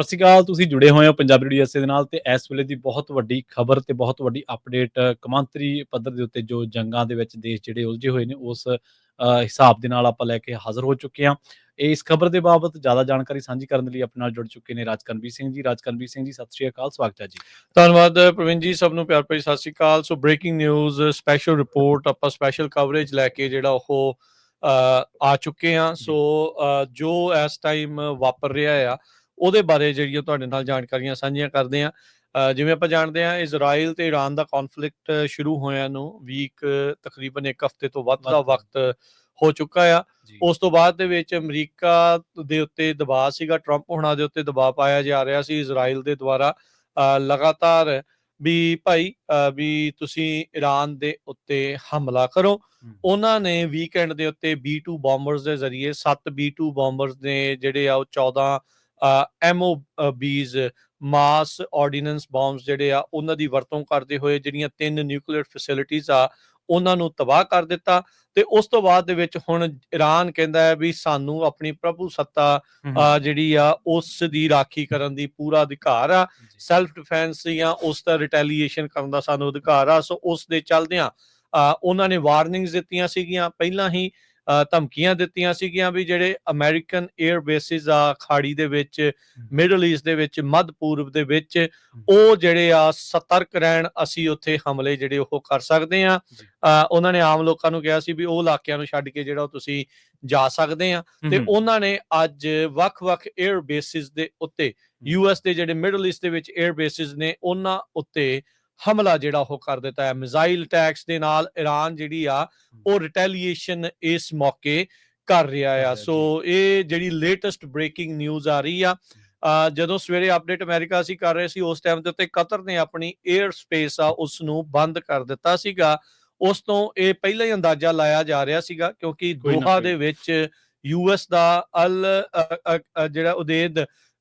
ਸਤਿ ਸ਼੍ਰੀ ਅਕਾਲ ਤੁਸੀਂ ਜੁੜੇ ਹੋਏ ਹੋ ਪੰਜਾਬੀ ਰੇਡੀਓ ਐਸਏ ਦੇ ਨਾਲ ਤੇ ਇਸ ਵੇਲੇ ਦੀ ਬਹੁਤ ਵੱਡੀ ਖਬਰ ਤੇ ਬਹੁਤ ਵੱਡੀ ਅਪਡੇਟ ਕਮਾਂਤਰੀ ਪੱਧਰ ਦੇ ਉੱਤੇ ਜੋ ਜੰਗਾਂ ਦੇ ਵਿੱਚ ਦੇਸ਼ ਜਿਹੜੇ ਉਲਝੇ ਹੋਏ ਨੇ ਉਸ ਹਿਸਾਬ ਦੇ ਨਾਲ ਆਪਾਂ ਲੈ ਕੇ ਹਾਜ਼ਰ ਹੋ ਚੁੱਕੇ ਹਾਂ। ਇਸ ਖਬਰ ਦੇ ਬਾਬਤ ਜ਼ਿਆਦਾ ਜਾਣਕਾਰੀ ਸਾਂਝੀ ਕਰਨ ਦੇ ਲਈ ਆਪਣੇ ਨਾਲ ਜੁੜ ਚੁੱਕੇ ਨੇ ਰਾਜਕਰਨਵੀਰ ਸਿੰਘ ਜੀ। ਰਾਜਕਰਨਵੀਰ ਸਿੰਘ ਜੀ ਸਤਿ ਸ਼੍ਰੀ ਅਕਾਲ ਸਵਾਗਤ ਹੈ ਜੀ। ਧੰਨਵਾਦ ਪ੍ਰਵੀਨ ਜੀ ਸਭ ਨੂੰ ਪਿਆਰ ਭਰੀ ਸਤਿ ਸ਼੍ਰੀ ਅਕਾਲ। So breaking news special report ਆਪਾਂ ਸਪੈਸ਼ਲ ਕਵਰੇਜ ਲੈ ਕੇ ਜਿਹੜਾ ਉਹ ਅ, ਆ ਚੁੱਕੇ ਆ ਸੋ ਅ, ਜੋ ਇਸ ਟਾਈਮ ਵਾਪਰ ਰਿਹਾ ਆ ਉਹਦੇ ਬਾਰੇ ਜਿਹੜੀਆਂ ਤੁਹਾਡੇ ਨਾਲ ਜਾਣਕਾਰੀਆਂ ਸਾਂਝੀਆਂ ਕਰਦੇ ਆ ਜਿਵੇਂ ਆਪਾਂ ਜਾਣਦੇ ਆ ਇਜ਼ਰਾਈਲ ਤੇ ਈਰਾਨ ਦਾ ਕਨਫਲਿਕਟ ਸ਼ੁਰੂ ਹੋਇਆ ਨੂੰ ਵੀਕ ਤਕਰੀਬਨ ਇੱਕ ਹਫ਼ਤੇ ਤੋਂ ਵੱਧ ਦਾ। ਵਕਤ ਹੋ ਚੁੱਕਾ ਆ। ਉਸ ਤੋਂ ਬਾਅਦ ਦੇ ਵਿੱਚ ਅਮਰੀਕਾ ਦੇ ਉੱਤੇ ਦਬਾਅ ਸੀਗਾ ਟਰੰਪ ਹੋਣਾ ਦੇ ਉੱਤੇ ਦਬਾਅ ਪਾਇਆ ਜਾ ਰਿਹਾ ਸੀ ਇਜ਼ਰਾਈਲ ਦੇ ਦੁਆਰਾ। ਲਗਾਤਾਰ ਵੀ ਭਾਈ ਵੀ ਤੁਸੀਂ ਈਰਾਨ ਦੇ ਉੱਤੇ ਹਮਲਾ ਕਰੋ। ਉਹਨਾਂ ਨੇ ਵੀਕਐਂਡ ਦੇ ਉੱਤੇ B2 ਬੰਬਰਸ ਦੇ ਜ਼ਰੀਏ 7 B2 ਬੰਬਰਸ ਨੇ ਜਿਹੜੇ ਆ ਉਹ 14 ਐਮਓਬੀਜ਼ ਮਾਸ ਆਰਡੀਨੈਂਸ ਬੰਬਸ ਜਿਹੜੇ ਆ ਉਹਨਾਂ ਦੀ ਵਰਤੋਂ ਕਰਦੇ ਹੋਏ ਜਿਹੜੀਆਂ ਤਿੰਨ ਨਿਊਕਲੀਅਰ ਫੈਸਿਲਿਟੀਆਂ ਆ ਉਹਨਾਂ ਨੂੰ ਤਬਾਹ ਕਰ ਦਿੱਤਾ ਤੇ ਉਸ ਤੋਂ ਬਾਅਦ ਦੇ ਵਿੱਚ ਹੁਣ ਈਰਾਨ ਕਹਿੰਦਾ ਹੈ ਵੀ ਸਾਨੂੰ ਆਪਣੀ ਪ੍ਰਭੂ ਸੱਤਾ ਜਿਹੜੀ ਆ ਉਸ ਦੀ ਰਾਖੀ ਕਰਨ ਦੀ ਪੂਰਾ ਅਧਿਕਾਰ ਆ। ਸੈਲਫ ਡਿਫੈਂਸ ਜਾਂ ਉਸ ਦਾ ਰਿਟੈਲੀਏਸ਼ਨ ਕਰਨ ਦਾ ਸਾਨੂੰ ਅਧਿਕਾਰ ਆ। ਸੋ ਉਸ ਦੇ ਚੱਲਦਿਆਂ ਉਹਨਾਂ ਨੇ ਵਾਰਨਿੰਗਸ ਦਿੱਤੀਆਂ ਸੀਗੀਆਂ। ਪਹਿਲਾਂ ਹੀ ਧਮਕੀਆਂ ਦਿੱਤੀਆਂ ਸੀਗੀਆਂ ਵੀ ਜਿਹੜੇ ਅਮਰੀਕਨ 에ਅਰ ਬੇਸਿਸ ਆ ਖਾੜੀ ਦੇ ਵਿੱਚ ਮਿਡਲ ਈਸਟ ਦੇ ਵਿੱਚ ਮੱਧ ਪੂਰਬ ਦੇ ਵਿੱਚ ਉਹ ਜਿਹੜੇ ਆ ਸਤਰਕ ਰਹਿਣ ਅਸੀਂ ਉੱਥੇ ਹਮਲੇ ਜਿਹੜੇ ਉਹ ਕਰ ਸਕਦੇ ਆ ਉਹਨਾਂ ਨੇ ਆਮ ਲੋਕਾਂ ਨੂੰ ਕਿਹਾ ਸੀ ਵੀ ਉਹ ਇਲਾਕਿਆਂ ਨੂੰ ਛੱਡ ਕੇ ਜਿਹੜਾ ਤੁਸੀਂ ਜਾ ਸਕਦੇ ਆ ਤੇ ਉਹਨਾਂ ਨੇ ਅੱਜ ਵੱਖ-ਵੱਖ 에ਅਰ ਬੇਸਿਸ ਦੇ ਉੱਤੇ ਯੂਐਸ ਦੇ ਜਿਹੜੇ ਮਿਡਲ ਈਸਟ ਦੇ ਵਿੱਚ 에ਅਰ ਬੇਸਿਸ ਨੇ ਉਹਨਾਂ ਉੱਤੇ ਹਮਲਾ ਜਿਹੜਾ ਉਹ ਕਰ ਦਿੱਤਾ ਹੈ ਮਿਜ਼ਾਈਲ ਅਟੈਕਸ ਦੇ ਨਾਲ ਈਰਾਨ ਜਿਹੜੀ ਆ ਉਹ ਰਿਟੈਲੀਏਸ਼ਨ ਇਸ ਮੌਕੇ ਕਰ ਰਿਹਾ ਆ। ਸੋ ਇਹ ਜਿਹੜੀ ਲੇਟੈਸਟ ਬ੍ਰੇਕਿੰਗ ਨਿਊਜ਼ ਆ ਰਹੀ ਆ ਜਦੋਂ ਸਵੇਰੇ ਅਪਡੇਟ ਅਮਰੀਕਾ ਅਸੀਂ ਕਰ ਰਹੇ ਸੀ ਉਸ ਟਾਈਮ ਦੇ ਉੱਤੇ ਕਤਰ ਨੇ ਆਪਣੀ 에ਅਰ ਸਪੇਸ ਆ ਉਸ ਨੂੰ ਬੰਦ ਕਰ ਦਿੱਤਾ ਸੀਗਾ ਉਸ ਤੋਂ ਇਹ ਪਹਿਲਾਂ ਹੀ ਅੰਦਾਜ਼ਾ ਲਾਇਆ ਜਾ ਰਿਹਾ ਸੀਗਾ ਕਿਉਂਕਿ ਦੋਹਾ। ਦੇ ਵਿੱਚ ਯੂਐਸ ਦਾ ਅਲ ਜਿਹੜਾ ਉਦੇਦ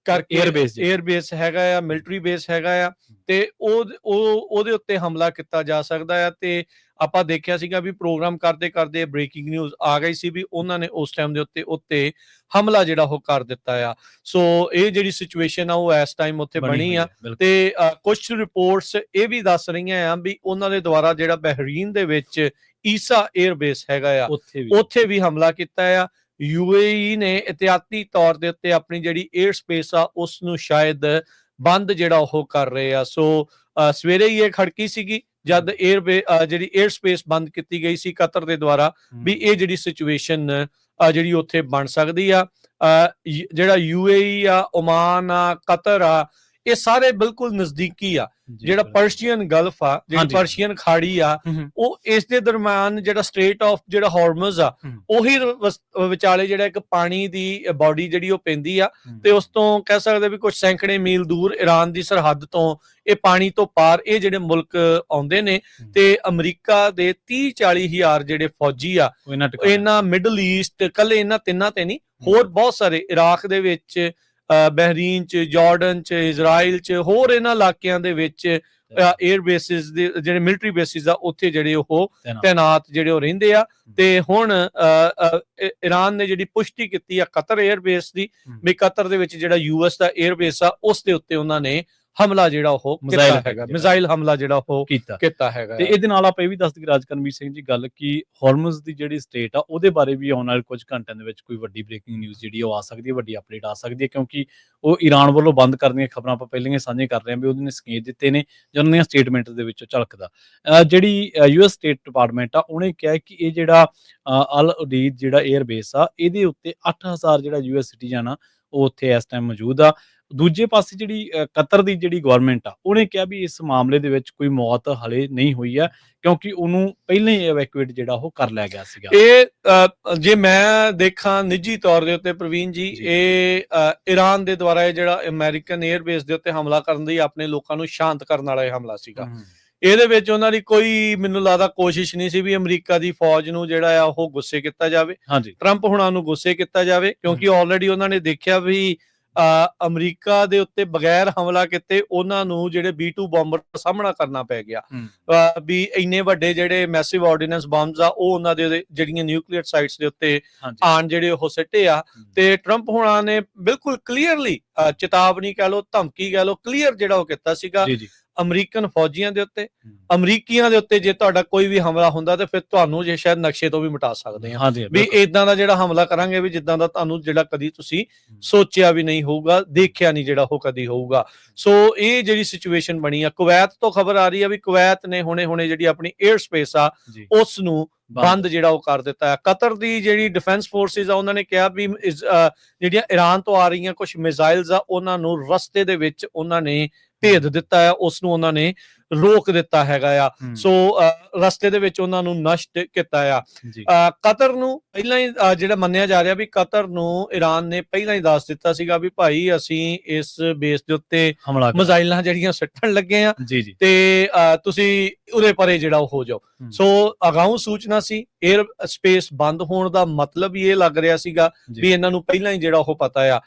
ਕਰਕੇ Air base ਜੀ। 에ਅਰ ਬੇਸ ਹੈਗਾ ਆ ਮਿਲਟਰੀ ਬੇਸ ਹੈਗਾ ਆ ਤੇ ਉਹ ਉਹ ਉਹਦੇ ਉੱਤੇ ਹਮਲਾ ਕੀਤਾ ਜਾ ਸਕਦਾ ਆ ਤੇ ਆਪਾਂ ਦੇਖਿਆ ਸੀਗਾ ਵੀ ਪ੍ਰੋਗਰਾਮ ਕਰਦੇ ਕਰਦੇ ਬ੍ਰੇਕਿੰਗ ਨਿਊਜ਼ ਆ ਗਈ ਸੀ ਵੀ ਉਹਨਾਂ ਨੇ ਉਸ ਟਾਈਮ ਦੇ ਉੱਤੇ ਉੱਤੇ ਹਮਲਾ ਜਿਹੜਾ ਉਹ ਕਰ ਦਿੱਤਾ ਆ ਸੋ ਇਹ ਜਿਹੜੀ ਸਿਚੁਏਸ਼ਨ ਆ ਉਹ ਇਸ ਟਾਈਮ ਉੱਥੇ ਬਣੀ ਆ। ਤੇ ਕੁਝ ਰਿਪੋਰਟਸ ਇਹ ਵੀ ਦੱਸ ਰਹੀਆਂ ਆ ਵੀ ਉਹਨਾਂ ਦੇ ਦੁਆਰਾ ਜਿਹੜਾ ਬਹਿਰੀਨ ਦੇ ਵਿੱਚ ਈਸਾ 에ਅਰ ਬੇਸ ਹੈਗਾ ਆ ਉੱਥੇ ਵੀ ਹਮਲਾ ਕੀਤਾ ਆ ਯੂਏਈ ਨੇ ਇhtiyati ਤੌਰ ਦੇ ਉੱਤੇ ਆਪਣੀ ਜਿਹੜੀ 에ਅਰ ਸਪੇਸ ਆ ਉਸ ਨੂੰ ਸ਼ਾਇਦ ਬੰਦ ਜਿਹੜਾ ਉਹ ਕਰ ਰਹੇ ਆ। ਸੋ ਸਵੇਰੇ ਹੀ ਇਹ ਖੜਕੀ ਸੀਗੀ ਜਦ 에ਅਰ ਜਿਹੜੀ 에ਅਰ ਸਪੇਸ ਬੰਦ ਕੀਤੀ ਗਈ ਸੀ ਕਤਰ ਦੇ ਦੁਆਰਾ ਵੀ ਇਹ ਜਿਹੜੀ ਸਿਚੁਏਸ਼ਨ ਜਿਹੜੀ ਉੱਥੇ ਬਣ ਸਕਦੀ ਆ। ਜਿਹੜਾ ਯੂਏਈ ਆ ਓਮਾਨ ਆ ਕਤਰ ਆ ਇਹ ਸਾਰੇ ਬਿਲਕੁਲ ਨਜ਼ਦੀਕੀ ਆ ਜਿਹੜਾ। ਪਰਸ਼ੀਅਨ ਗਲਫ ਆ ਜਿਹੜੀ। ਪਰਸ਼ੀਅਨ ਖਾੜੀ ਆ ਉਹ ਇਸ ਦੇ ਦਰਮਿਆਨ ਜਿਹੜਾ ਸਟ੍ਰੇਟ ਆਫ ਜਿਹੜਾ ਹਾਰਮਜ਼ ਆ। ਉਹੀ ਵਿਚਾਲੇ ਜਿਹੜਾ ਇੱਕ ਪਾਣੀ ਦੀ ਬਾਡੀ ਜਿਹੜੀ ਉਹ ਪੈਂਦੀ ਆ ਤੇ ਉਸ ਤੋਂ ਕਹਿ ਸਕਦੇ ਵੀ ਕੁਝ ਸੈਂਕੜੇ ਮੀਲ ਦੂਰ ਈਰਾਨ ਦੀ ਸਰਹੱਦ ਤੋਂ ਇਹ ਪਾਣੀ ਤੋਂ ਪਾਰ ਇਹ ਜਿਹੜੇ ਮੁਲਕ ਆਉਂਦੇ ਨੇ। ਤੇ ਅਮਰੀਕਾ ਦੇ 30 40 ਹਜ਼ਾਰ ਜਿਹੜੇ ਫੌਜੀ ਆ ਇਹਨਾਂ ਮਿਡਲ ਈਸਟ ਕੱਲੇ ਇਹਨਾਂ ਤਿੰਨਾਂ ਤੇ ਨਹੀਂ ਹੋਰ ਬਹੁਤ ਸਾਰੇ ਇਰਾਕ ਦੇ ਵਿੱਚ ਬਹਿਰੀਨ ਚ ਜਾਰਡਨ ਚ ਇਜ਼ਰਾਈਲ ਚ ਹੋਰ ਇਹਨਾਂ ਇਲਾਕਿਆਂ ਦੇ ਵਿੱਚ 에ਅਰ ਬੇਸਿਸ ਦੇ ਜਿਹੜੇ ਮਿਲਟਰੀ ਬੇਸਿਸ ਆ ਉੱਥੇ ਜਿਹੜੇ ਉਹ ਤਾਇਨਾਤ ਜਿਹੜੇ ਉਹ ਰਹਿੰਦੇ ਆ। ਤੇ ਹੁਣ ਇਰਾਨ ਨੇ ਜਿਹੜੀ ਪੁਸ਼ਟੀ ਕੀਤੀ ਆ ਕਤਰ 에ਅਰ ਬੇਸ ਦੀ ਵੀ ਕਤਰ ਦੇ ਵਿੱਚ ਜਿਹੜਾ ਯੂਐਸ ਦਾ 에ਅਰ ਬੇਸ ਆ ਉਸ ਦੇ ਉੱਤੇ ਉਹਨਾਂ ਨੇ ਹਮਲਾ ਜਿਹੜਾ ਉਹ ਮਿਜ਼ਾਈਲ ਹੈਗਾ। ਮਿਜ਼ਾਈਲ ਹਮਲਾ ਜਿਹੜਾ ਉਹ ਕੀਤਾ। ਕੀਤਾ ਹੈਗਾ। ਤੇ ਇਹਦੇ ਨਾਲ ਆਪਾਂ ਇਹ ਵੀ ਦੱਸ ਦਈਏ ਰਾਜਕਰਨਵੀਰ ਸਿੰਘ ਜੀ ਗੱਲ ਕਿ ਹਾਰਮਜ਼ ਦੀ ਜਿਹੜੀ ਸਟੇਟ ਆ ਉਹਦੇ ਬਾਰੇ ਵੀ ਆਉਣ ਵਾਲੇ ਕੁਝ ਘੰਟਿਆਂ ਦੇ ਵਿੱਚ ਕੋਈ ਵੱਡੀ ਬ੍ਰੇਕਿੰਗ ਨਿਊਜ਼ ਜਿਹੜੀ ਉਹ ਆ ਸਕਦੀ ਹੈ ਵੱਡੀ ਅਪਡੇਟ ਆ ਸਕਦੀ ਹੈ ਕਿਉਂਕਿ ਉਹ ਈਰਾਨ ਵੱਲੋਂ ਬੰਦ ਕਰਨ ਦੀਆਂ ਖਬਰਾਂ ਆਪਾਂ ਪਹਿਲਾਂ ਹੀ ਸਾਂਝੇ ਕਰ ਰਹੇ ਹਾਂ ਵੀ ਉਹਦੇ ਨੇ ਸੰਕੇਤ ਦਿੱਤੇ ਨੇ ਜਾਂ ਉਹਨਾਂ ਦੀਆਂ ਸਟੇਟਮੈਂਟ ਦੇ ਵਿੱਚੋਂ ਝਲਕਦਾ। ਜਿਹੜੀ ਯੂਐਸ ਸਟੇਟ ਡਿਪਾਰਟਮੈਂਟ ਆ ਉਹਨੇ ਕਿਹਾ ਕਿ ਇਹ ਜਿਹੜਾ ਅਲ ਉਡੀਦ ਜਿਹੜਾ 에ਅਰ ਬੇਸ ਆ ਇਹਦੇ ਉੱਤੇ 8000 ਜਿਹੜਾ ਯੂਐਸ ਸਿਟੀਜ਼ਨ ਆ ਉਹ ਉੱਥੇ ਇਸ ਟਾਈਮ ਮੌਜੂਦ ਆ। ਦੂਜੇ ਪਾਸੇ ਜਿਹੜੀ ਕਤਰ ਦੀ ਜਿਹੜੀ ਗਵਰਨਮੈਂਟ ਆ ਉਹਨੇ ਕਿਹਾ ਵੀ ਇਸ ਮਾਮਲੇ ਦੇ ਵਿੱਚ ਕੋਈ ਮੌਤ ਹਲੇ ਨਹੀਂ ਹੋਈ ਆ ਕਿਉਂਕਿ ਉਹਨੂੰ ਪਹਿਲਾਂ ਹੀ ਇਵੈਕੂਏਟ ਜਿਹੜਾ ਉਹ ਕਰ ਲਿਆ ਗਿਆ ਸੀਗਾ। ਇਹ ਜੇ ਮੈਂ ਦੇਖਾਂ ਨਿੱਜੀ ਤੌਰ ਦੇ ਉੱਤੇ ਪ੍ਰਵੀਨ ਜੀ। ਇਹ ਈਰਾਨ ਦੇ ਦੁਆਰਾ ਇਹ ਜਿਹੜਾ ਅਮਰੀਕਨ 에ਅਰ ਬੇਸ ਦੇ ਉੱਤੇ ਹਮਲਾ ਕਰਨ ਦੀ ਆਪਣੇ ਲੋਕਾਂ ਨੂੰ ਸ਼ਾਂਤ ਕਰਨ ਵਾਲਾ ਇਹ ਹਮਲਾ ਸੀਗਾ। ਇਹਦੇ ਵਿੱਚ ਉਹਨਾਂ ਦੀ ਕੋਈ ਮੈਨੂੰ ਲੱਗਦਾ ਕੋਸ਼ਿਸ਼ ਨਹੀਂ ਸੀ ਵੀ ਅਮਰੀਕਾ ਦੀ ਫੌਜ ਨੂੰ ਜਿਹੜਾ ਆ ਉਹ ਗੁੱਸੇ ਕੀਤਾ ਜਾਵੇ। ਹਾਂਜੀ। ਟਰੰਪ ਹੁਣਾਂ ਨੂੰ ਗੁੱਸੇ ਕੀਤਾ ਜਾਵੇ ਕਿਉਂਕਿ ਆਲਰੇਡੀ ਉਹਨਾਂ ਨੇ ਦੇਖਿਆ ਵੀ ਅਮਰੀਕਾ ਦੇ ਉੱਤੇ ਬਗੈਰ ਹਮਲਾ ਕੀਤੇ ਉਹਨਾਂ ਨੂੰ ਜਿਹੜੇ B2 ਬੰਬਰ ਦਾ ਸਾਹਮਣਾ ਕਰਨਾ ਪੈ ਗਿਆ। ਵੀ ਇੰਨੇ ਵੱਡੇ ਜਿਹੜੇ ਮੈਸਿਵ ਆਰਡੀਨੈਂਸ ਬੰਬਸ ਆ ਉਹ ਉਹਨਾਂ ਦੇ ਜਿਹੜੀਆਂ ਨਿਊਕਲੀਅਰ ਸਾਈਟਸ ਦੇ ਉੱਤੇ ਆਣ ਜਿਹੜੇ ਉਹ ਸਿੱਟੇ ਆ। ਤੇ ਟਰੰਪ ਹੁਣਾਂ ਨੇ ਬਿਲਕੁਲ ਕਲੀਅਰਲੀ ਚੇਤਾਵਨੀ ਕਹਿ ਲਓ ਧਮਕੀ ਕਹਿ ਲਓ ਕਲੀਅਰ ਜਿਹੜਾ ਉਹ ਕੀਤਾ ਸੀਗਾ। ਅਮਰੀਕਨ ਫੌਜੀਆਂ ਦੇ ਉੱਤੇ। ਅਮਰੀਕੀਆਂ ਦੇ ਉੱਤੇ ਜੇ ਤੁਹਾਡਾ ਕੋਈ ਵੀ ਹਮਲਾ ਹੁੰਦਾ ਤੇ ਫਿਰ ਤੁਹਾਨੂੰ ਜੇ ਸ਼ਾਇਦ ਨਕਸ਼ੇ ਤੋਂ ਵੀ ਮਿਟਾ ਸਕਦੇ ਆ ਵੀ ਇਦਾਂ ਦਾ ਜਿਹੜਾ ਹਮਲਾ ਕਰਾਂਗੇ ਵੀ ਜਿੱਦਾਂ ਦਾ ਤੁਹਾਨੂੰ ਜਿਹੜਾ ਕਦੀ ਤੁਸੀਂ ਸੋਚਿਆ ਵੀ ਨਹੀਂ ਹੋਊਗਾ ਦੇਖਿਆ ਨਹੀਂ ਜਿਹੜਾ ਉਹ ਕਦੀ ਹੋਊਗਾ। ਸੋ ਇਹ ਜਿਹੜੀ ਸਿਚੁਏਸ਼ਨ ਬਣੀ ਆ ਕੁਵੈਤ ਤੋਂ ਖਬਰ ਆ ਰਹੀ ਆ ਵੀ ਕੁਵੈਤ ਨੇ ਹੁਣੇ-ਹੁਣੇ ਜਿਹੜੀ ਆਪਣੀ 에ਅਰ ਸਪੇਸ ਆ ਉਸ ਨੂੰ ਬੰਦ। ਜਿਹੜਾ ਉਹ ਕਰ ਦਿੱਤਾ ਹੈ। ਕਤਰ ਦੀ ਜਿਹੜੀ ਡਿਫੈਂਸ ਫੋਰਸਿਸ ਆ ਉਹਨਾਂ ਨੇ ਕਿਹਾ ਵੀ ਜਿਹੜੀਆਂ ਈਰਾਨ ਤੋਂ ਆ ਰਹੀਆਂ ਕੁਝ ਮਿਜ਼ਾਈਲਸ ਆ ਉਹਨਾਂ ਨੂੰ ਰਸਤੇ ਦੇ ਵਿੱਚ ਉਹਨਾਂ ਨੇ ਭੇਦ ਦਿੱਤਾ ਹੈ ਉਸ ਨੂੰ ਉਹਨਾਂ ਨੇ ਰੋਕ ਦਿੱਤਾ ਹੈਗਾ ਆ। ਸੋ ਰਸਤੇ ਦੇ ਵਿੱਚ ਉਹਨਾਂ ਨੂੰ ਨਸ਼ਟ ਕੀਤਾ ਆ। ਕਤਰ ਨੂੰ ਪਹਿਲਾਂ ਹੀ ਜਿਹੜਾ ਮੰਨਿਆ ਜਾ ਰਿਹਾ ਵੀ ਕਤਰ ਨੂੰ ਈਰਾਨ ਨੇ ਪਹਿਲਾਂ ਹੀ ਦੱਸ ਦਿੱਤਾ ਸੀਗਾ ਵੀ ਭਾਈ ਅਸੀਂ ਇਸ ਬੇਸ ਦੇ ਉੱਤੇ ਮਿਜ਼ਾਈਲਾਂ ਜਿਹੜੀਆਂ ਸਿੱਟਣ ਲੱਗੇ ਆ ਤੇ ਤੁਸੀਂ ਉਰੇ ਪਰੇ ਜਿਹੜਾ ਉਹ ਹੋ ਜਾਓ। ਸੋ ਅਗਾਊਂ ਸੂਚਨਾ ਸੀ 에ਅਰ ਸਪੇਸ ਬੰਦ ਹੋਣ ਦਾ ਮਤਲਬ ਇਹ ਲੱਗ ਰਿਹਾ ਸੀਗਾ। ਵੀ ਇਹਨਾਂ ਨੂੰ ਪਹਿਲਾਂ ਹੀ ਜਿਹੜਾ ਉਹ ਪਤਾ ਆ।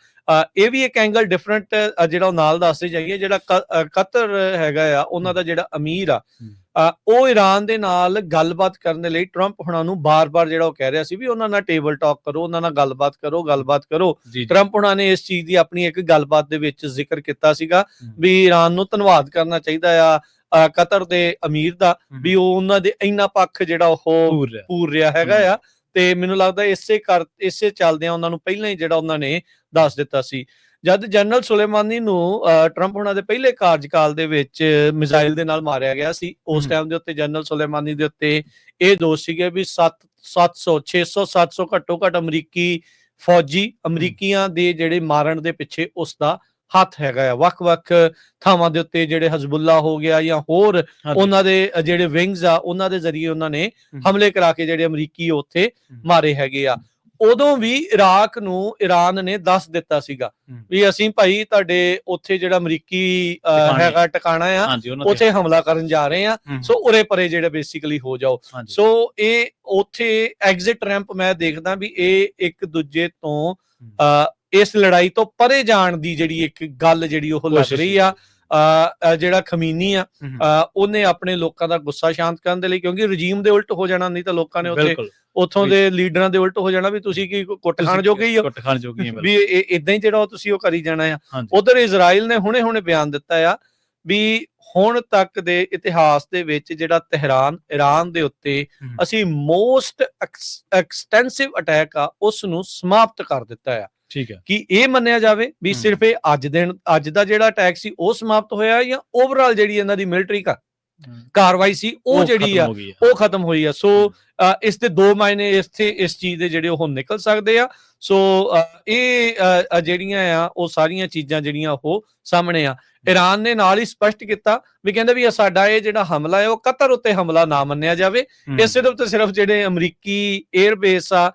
ਇਹ ਵੀ ਇੱਕ ਐਂਗਲ ਡਿਫਰੈਂਟ ਜਿਹੜਾ ਉਹ ਨਾਲ ਦੱਸਦੇ ਜਾਈਏ ਜਿਹੜਾ ਕਤਰ ਹੈਗਾ ਆ ਉਹਨਾਂ ਦਾ ਜਿਹੜਾ ਅਮੀਰ ਆ ਉਹ ਈਰਾਨ ਦੇ ਨਾਲ ਗੱਲਬਾਤ ਕਰਨ ਲਈ ਟਰੰਪ ਹੁਣਾਂ ਨੂੰ ਬਾਰ-ਬਾਰ ਜਿਹੜਾ ਉਹ ਕਹਿ ਰਿਹਾ ਸੀ ਵੀ ਉਹਨਾਂ ਨਾਲ ਟੇਬਲ ਟਾਕ ਕਰੋ ਉਹਨਾਂ ਨਾਲ ਗੱਲਬਾਤ ਕਰੋ ਗੱਲਬਾਤ ਕਰੋ। ਟਰੰਪ ਉਹਨਾਂ ਨੇ ਇਸ ਚੀਜ਼ ਦੀ ਆਪਣੀ ਇੱਕ ਗੱਲਬਾਤ ਦੇ ਵਿੱਚ ਜ਼ਿਕਰ ਕੀਤਾ ਸੀਗਾ। ਵੀ ਈਰਾਨ ਨੂੰ ਧੰਨਵਾਦ ਕਰਨਾ ਚਾਹੀਦਾ ਆ ਕਤਰ ਦੇ ਅਮੀਰ ਦਾ। ਵੀ ਉਹ ਉਹਨਾਂ ਦੇ ਇੰਨਾ ਪੱਖ ਜਿਹੜਾ ਉਹ। ਪੂਰ ਰਿਹਾ ਹੈਗਾ ਆ ਤੇ ਮੈਨੂੰ ਲੱਗਦਾ ਇਸੇ ਕਰ ਇਸੇ ਚੱਲਦਿਆਂ ਉਹਨਾਂ ਨੂੰ ਪਹਿਲਾਂ ਹੀ ਜਿਹੜਾ ਉਹਨਾਂ ਨੇ ਦੱਸ ਦਿੱਤਾ ਸੀ ਜਦ ਜਨਰਲ ਸੁਲੇਮਾਨੀ ਨੂੰ ਟਰੰਪ ਉਹਨਾਂ ਦੇ ਪਹਿਲੇ ਕਾਰਜਕਾਲ ਦੇ ਵਿੱਚ ਮਿਜ਼ਾਈਲ ਦੇ ਨਾਲ ਮਾਰਿਆ ਗਿਆ ਸੀ ਉਸ। ਟਾਈਮ ਦੇ ਉੱਤੇ ਜਨਰਲ ਸੁਲੇਮਾਨੀ ਦੇ ਉੱਤੇ ਇਹ ਦੋਸ਼ ਸੀਗੇ ਵੀ 7 700 600 700 ਘੱਟੋ ਘੱਟ ਅਮਰੀਕੀ ਫੌਜੀ ਅਮਰੀਕੀਆਂ ਦੇ ਜਿਹੜੇ ਮਾਰਨ ਦੇ ਪਿੱਛੇ ਉਸ ਦਾ ਹੱਥ ਹੈਗਾ ਆ ਵੱਖ-ਵੱਖ ਥਾਵਾਂ ਦੇ ਉੱਤੇ ਜਿਹੜੇ ਹਜ਼ਬੁੱਲਾ ਹੋ ਗਿਆ ਜਾਂ ਹੋਰ। ਉਹਨਾਂ ਦੇ ਜਿਹੜੇ ਵਿੰਗਸ ਆ ਉਹਨਾਂ ਦੇ ਜ਼ਰੀਏ ਉਹਨਾਂ ਨੇ ਹਮ। ਹਮਲੇ ਕਰਾ ਕੇ ਜਿਹੜੇ ਅਮਰੀਕੀ ਉੱਥੇ। ਮਾਰੇ ਹੈਗੇ ਆ ਉਦੋਂ ਵੀ ਇਰਾਕ ਨੂੰ ਈਰਾਨ ਨੇ ਦੱਸ ਦਿੱਤਾ ਸੀਗਾ। ਵੀ ਅਸੀਂ ਭਾਈ ਤੁਹਾਡੇ ਉੱਥੇ ਜਿਹੜਾ ਅਮਰੀਕੀ। ਹੈਗਾ ਟਿਕਾਣਾ ਆ ਉੱਥੇ ਹਮਲਾ ਕਰਨ ਜਾ ਰਹੇ ਆ। ਸੋ ਉਰੇ ਪਰੇ ਜਿਹੜੇ ਬੇਸਿਕਲੀ ਹੋ ਜਾਓ। ਸੋ ਇਹ ਉੱਥੇ ਐਗਜ਼ਿਟ ਰੈਂਪ ਮੈਂ ਦੇਖਦਾ ਵੀ ਇਹ ਇੱਕ ਦੂਜੇ ਤੋਂ ਇਸ ਲੜਾਈ ਤੋਂ ਪਰੇ ਜਾਣ ਦੀ ਜਿਹੜੀ ਇੱਕ ਗੱਲ ਜਿਹੜੀ ਉਹ ਲੱਗ ਰਹੀ ਆ ਜਿਹੜਾ ਖਮੀਨੀ ਆ ਉਹਨੇ ਆਪਣੇ ਲੋਕਾਂ ਦਾ ਗੁੱਸਾ ਸ਼ਾਂਤ ਕਰਨ ਦੇ ਲਈ ਕਿਉਂਕਿ ਰਜੀਮ ਦੇ ਉਲਟ ਹੋ ਜਾਣਾ ਨਹੀਂ ਤਾਂ ਲੋਕਾਂ ਨੇ ਉੱਥੇ ਉੱਥੋਂ ਦੇ ਲੀਡਰਾਂ ਦੇ ਉਲਟ ਹੋ ਜਾਣਾ ਵੀ ਤੁਸੀਂ ਕੀ ਕੁੱਟ ਖਾਣ ਜੋਗੇ ਹੀ। ਹੋ ਕੁੱਟ ਖਾਣ ਜੋਗੇ ਹੀ ਵੀ ਇਦਾਂ ਹੀ ਜਿਹੜਾ ਤੁਸੀਂ ਉਹ ਕਰੀ ਜਾਣਾ ਆ। ਉਧਰ ਇਜ਼ਰਾਈਲ ਨੇ ਹੁਣੇ-ਹੁਣੇ ਬਿਆਨ ਦਿੱਤਾ ਆ ਵੀ ਹੁਣ ਤੱਕ ਦੇ ਇਤਿਹਾਸ ਦੇ ਵਿੱਚ ਜਿਹੜਾ ਤਹਿਰਾਨ ਈਰਾਨ ਦੇ ਉੱਤੇ। ਅਸੀਂ ਮੋਸਟ ਐਕਸਟੈਂਸਿਵ ਅਟੈਕ ਆ ਉਸ ਨੂੰ ਸਮਾਪਤ ਕਰ ਦਿੱਤਾ ਆ। ਠੀਕ ਹੈ। ਕਿ ਇਹ ਮੰਨਿਆ ਜਾਵੇ ਵੀ। ਸਿਰਫ ਇਹ ਅੱਜ ਦਿਨ ਅੱਜ ਦਾ ਜਿਹੜਾ ਅਟੈਕ ਸੀ ਉਹ ਸਮਾਪਤ ਹੋਇਆ ਜਾਂ ਓਵਰਆਲ ਜਿਹੜੀ ਇਹਨਾਂ ਦੀ ਮਿਲਟਰੀ ਕਾਰਵਾਈ ਸੀ ਉਹ ਜਿਹੜੀ ਆ। ਉਹ ਖਤਮ ਹੋਈ ਆ। ਸੋ ਇਸ ਦੇ ਦੋ ਮਾਇਨੇ ਇੱਥੇ ਇਸ ਚੀਜ਼ ਦੇ ਜਿਹੜੇ ਉਹ ਨਿਕਲ ਸਕਦੇ ਆ। ਸੋ ਇਹ ਜਿਹੜੀਆਂ ਆ ਉਹ ਸਾਰੀਆਂ ਚੀਜ਼ਾਂ ਜਿਹੜੀਆਂ ਉਹ ਸਾਹਮਣੇ ਆ। ਈਰਾਨ ਨੇ ਨਾਲ ਹੀ ਸਪਸ਼ਟ ਕੀਤਾ ਵੀ ਕਹਿੰਦੇ ਵੀ ਇਹ ਸਾਡਾ ਇਹ ਜਿਹੜਾ ਹਮਲਾ ਹੈ ਉਹ ਕਤਰ ਉੱਤੇ ਹਮਲਾ ਨਾ ਮੰਨਿਆ ਜਾਵੇ। ਇਹ ਸਿਰਫ ਤੇ ਸਿਰਫ ਜਿਹੜੇ ਅਮਰੀਕੀ 에ਅਰ ਬੇਸ ਆ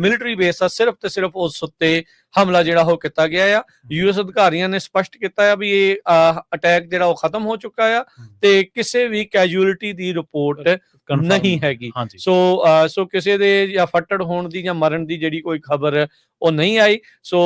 ਮਿਲਟਰੀ ਬੇਸ ਆ ਸਿਰਫ ਤੇ ਸਿਰਫ ਉਸ ਉੱਤੇ ਹਮਲਾ ਜਿਹੜਾ ਉਹ ਕੀਤਾ ਗਿਆ ਆ। ਯੂਐਸ ਅਧਿਕਾਰੀਆਂ ਨੇ ਸਪਸ਼ਟ ਕੀਤਾ ਆ ਵੀ ਇਹ ਅਟੈਕ ਜਿਹੜਾ ਉਹ ਖਤਮ ਹੋ ਚੁੱਕਾ ਆ ਤੇ ਕਿਸੇ ਵੀ ਕੈਜੂਅਲਟੀ ਦੀ ਰਿਪੋਰਟ ਨਹੀਂ ਹੈਗੀ। ਸੋ ਸੋ ਕਿਸੇ ਦੇ ਜਾਂ ਫੱਟੜ ਹੋਣ ਦੀ ਜਾਂ ਮਰਨ ਦੀ ਜਿਹੜੀ ਕੋਈ ਖਬਰ ਉਹ ਨਹੀਂ ਆਈ। ਸੋ